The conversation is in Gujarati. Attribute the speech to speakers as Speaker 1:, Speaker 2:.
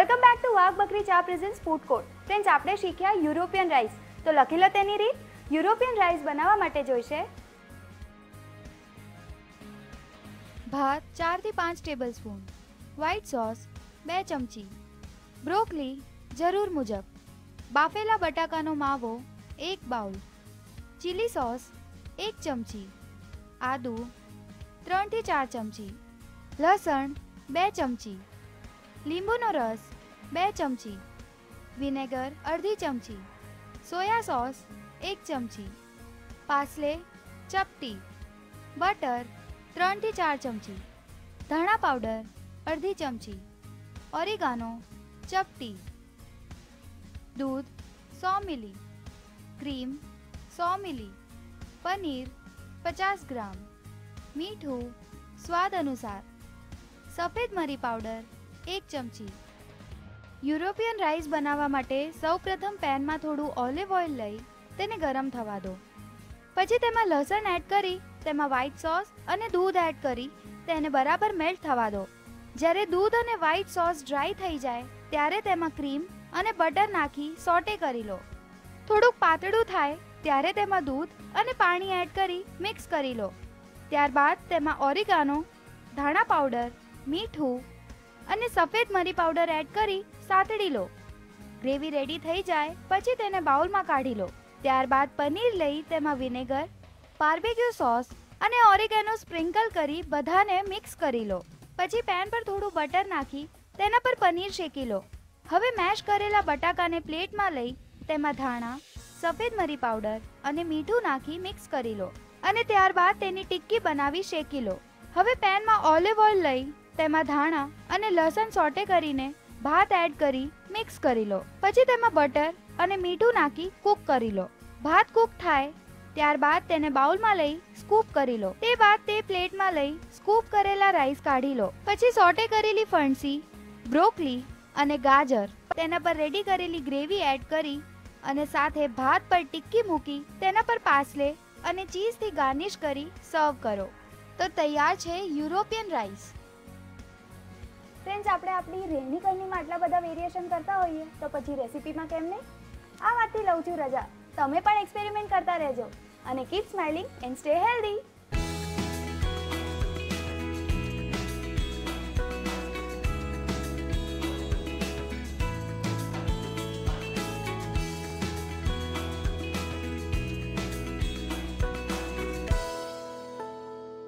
Speaker 1: વેલકમ બેક ટુ વાઘ બકરી ચા પ્રેઝન્સ ફૂડ કોર્ટ ફ્રેન્ડ્સ આપણે શીખ્યા યુરોપિયન રાઈસ તો લખી લો તેની રીત? યુરોપિયન રાઈસ બનાવવા માટે જોઈશે.
Speaker 2: ભાત ચારથી પાંચ ટેબલ સ્પૂન વ્હાઈટ સોસ બે ચમચી. બ્રોકલી જરૂર મુજબ. બાફેલા બટાકાનો માવો, એક બાઉલ. ચીલી સોસ એક ચમચી. આદુ, ત્રણથી ચાર ચમચી. લસણ, બે ચમચી. લીંબુનો રસ, બે ચમચી. વિનેગર, અડધી ચમચી. સોયા સોસ, એક ચમચી. પાસલે, ચપટી. બટર, ત્રણથી ચાર ચમચી. ધાણા પાવડર, અડધી ચમચી. ઓરિગાનો, ચપટી. દૂધ, સો મિલી. ક્રીમ, સો મિલી. પનીર, પચાસ ગ્રામ. મીઠું, સ્વાદ અનુસાર. સફેદ મરી પાવડર એક ચમચી. યુરોપિયન રાઈસ બનાવવા માટે સૌપ્રથમ પેનમાં થોડું ઓલિવ ઓઇલ લઈ તેને ગરમ થવા દો. પછી તેમાં લસણ એડ કરી, તેમાં વ્હાઈટ સોસ અને દૂધ એડ કરી તેને બરાબર મેલ્ટ થવા દો. જ્યારે દૂધ અને વ્હાઈટ સોસ ડ્રાય થઈ જાય, ત્યારે તેમાં ક્રીમ અને બટર નાખી સોટે કરી લો. થોડુંક પાતળું થાય, ત્યારે તેમાં દૂધ અને પાણી એડ કરી મિક્સ કરી લો. ત્યારબાદ તેમાં ઓરિગાનો, ધાણા પાવડર મીઠું અને સફેદ મરી પાવડર એડ કરી સાતડી લો. ગ્રેવી રેડી થઈ જાય, પછી તેને બાઉલમાં કાઢી લો. ત્યારબાદ પનીર લઈ તેમાં વિનેગર બાર્બેક્યુ સોસ અને ઓરિગેનો સ્પ્રિંકલ કરી બધાને મિક્સ કરી લો. પછી પેન પર થોડું બટર નાખી તેના પર પનીર શેકી લો. હવે મેશ કરેલા બટાકાને પ્લેટમાં લઈ તેમાં ધાણા, સફેદ મરી પાવડર અને મીઠું નાખી મિક્સ કરી લો. અને ત્યારબાદ તેની ટિક્કી બનાવી શેકી લો. હવે પેનમાં ઓલિવ ઓઇલ લઈ તેમાં ધાણા અને લસણ સોટે કરીને ભાત એડ કરી મિક્સ કરી લો. પછી તેમાં બટર અને મીઠું નાખી કૂક કરી લો. ભાત કૂક થાય ત્યારબાદ તેને બાઉલમાં લઈ સ્કૂપ કરી લો. તે બાદ તે પ્લેટમાં લઈ સ્કૂપ કરેલા રાઈસ કાઢી લો. પછી સોટે કરેલી ફણસી બ્રોકલી અને ગાજર તેના પર રેડી કરેલી ગ્રેવી એડ કરી અને સાથે ભાત પર ટિક્કી મૂકી તેના પર પાસલે અને ચીઝથી ગાર્નિશ કરી સર્વ કરો. તો તૈયાર છે યુરોપિયન રાઈસ
Speaker 1: ફ્રેન્ડ્સ આપણે આપણી રહેણી કરણીમાં આટલા બધા વેરિએશન કરતા હોઈએ, તો પછી રેસિપીમાં કેમ નહીં? આ વાતથી લઉં છું રજા. તમે પણ એક્સપેરિમેન્ટ કરતા રહેજો. અને keep smiling and stay healthy